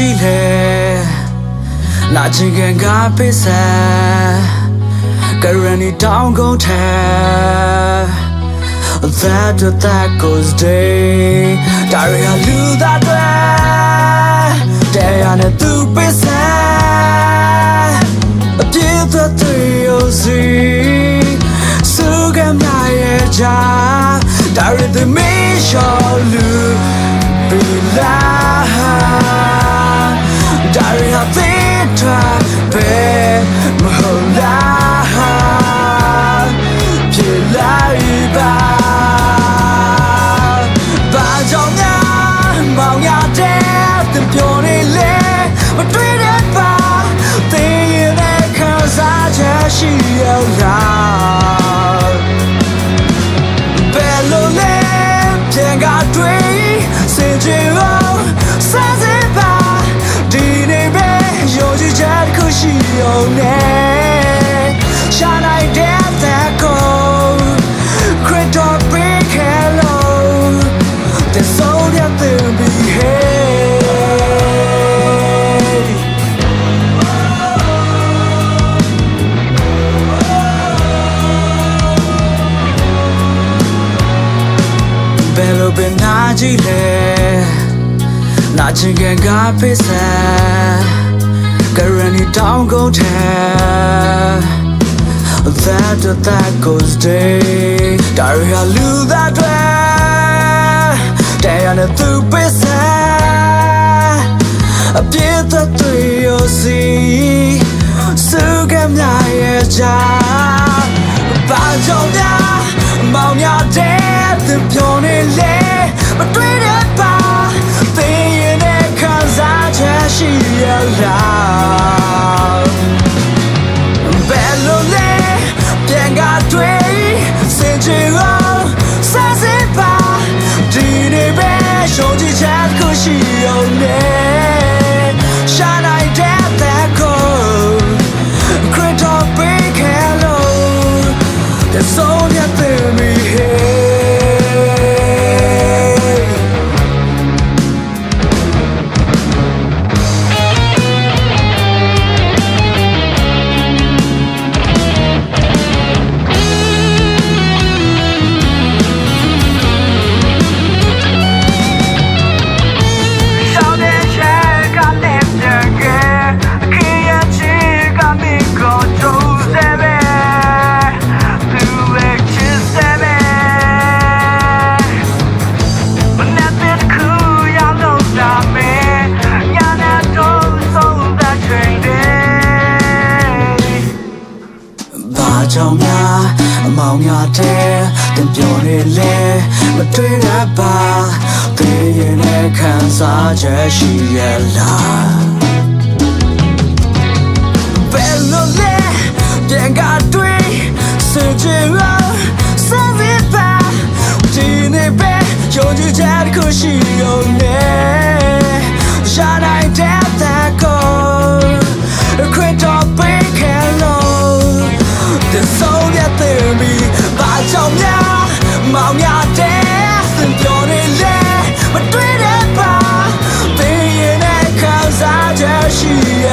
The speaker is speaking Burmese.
ကြီးလေနာချင်ကန်ကပိစံကရဏီတောင်းကုန်ထဲ That that goes day ဒါရီဟာလူသားတွေတဲ့ရနဲ့သူပိစံအပြည့်သက်သူရောစီစုကမြရဲ့ချာဒါရီ the me show လူဘီလာ ရှိ လိုပဲနာကြည့်လဲနာချင်ကန်ကပိစံကရဏီတောင်းကုန်ထဲ That that goes day ဒါရီဟာလူသားတွေတဲ့ရတဲ့သူပိစံအပြည့်သက်တွေရောစီစုကမြရဲ့ချာဘာကြောင့်များမောင်များ It's so ကြောင့်များအမောင်များတဲ့တင်ပြောနေလဲမတွေ့ရပါသေရင်လည်းခံစားချက်ရှိရလားဘယ်လိုလဲပြန်ကတွေ့စကြယ်အောင်စသစ်ပါဒီနေ့ပဲယုံကြည်ချက်တစ်ခုရှိအောင်နဲ့